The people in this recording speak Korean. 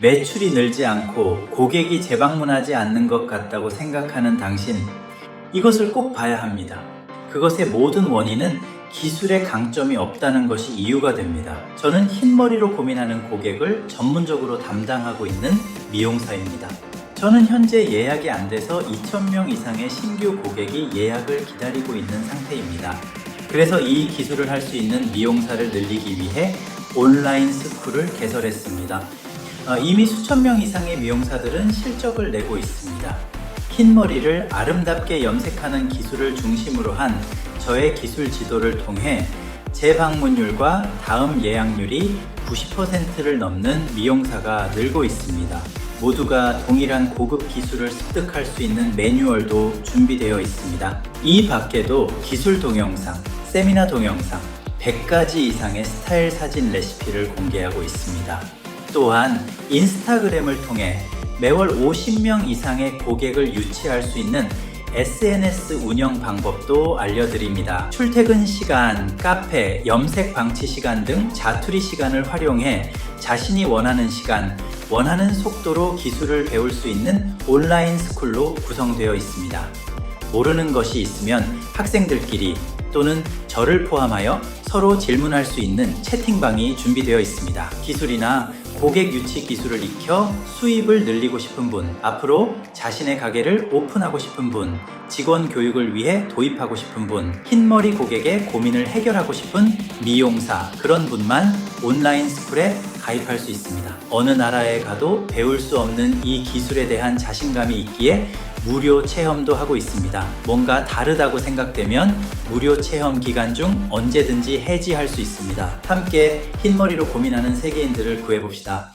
매출이 늘지 않고 고객이 재방문하지 않는 것 같다고 생각하는 당신, 이것을 꼭 봐야 합니다. 그것의 모든 원인은 기술의 강점이 없다는 것이 이유가 됩니다. 저는 흰머리로 고민하는 고객을 전문적으로 담당하고 있는 미용사입니다. 저는 현재 예약이 안 돼서 2,000명 이상의 신규 고객이 예약을 기다리고 있는 상태입니다. 그래서 이 기술을 할 수 있는 미용사를 늘리기 위해 온라인 스쿨을 개설했습니다. 어, 이미 수천 명 이상의 미용사들은 실적을 내고 있습니다. 흰 머리를 아름답게 염색하는 기술을 중심으로 한 저의 기술 지도를 통해 재방문율과 다음 예약률이 90%를 넘는 미용사가 늘고 있습니다. 모두가 동일한 고급 기술을 습득할 수 있는 매뉴얼도 준비되어 있습니다. 이 밖에도 기술 동영상, 세미나 동영상, 100가지 이상의 스타일 사진 레시피를 공개하고 있습니다. 또한 인스타그램을 통해 매월 50명 이상의 고객을 유치할 수 있는 SNS 운영 방법도 알려드립니다. 출퇴근 시간, 카페, 염색 방치 시간 등 자투리 시간을 활용해 자신이 원하는 시간, 원하는 속도로 기술을 배울 수 있는 온라인 스쿨로 구성되어 있습니다. 모르는 것이 있으면 학생들끼리 또는 저를 포함하여 서로 질문할 수 있는 채팅방이 준비되어 있습니다. 기술이나 고객 유치 기술을 익혀 수입을 늘리고 싶은 분, 앞으로 자신의 가게를 오픈하고 싶은 분, 직원 교육을 위해 도입하고 싶은 분, 흰머리 고객의 고민을 해결하고 싶은 미용사, 그런 분만 온라인 스쿨에 가입할 수 있습니다. 어느 나라에 가도 배울 수 없는 이 기술에 대한 자신감이 있기에 무료 체험도 하고 있습니다. 뭔가 다르다고 생각되면 무료 체험 기간 중 언제든지 해지할 수 있습니다. 함께 흰머리로 고민하는 세계인들을 구해봅시다.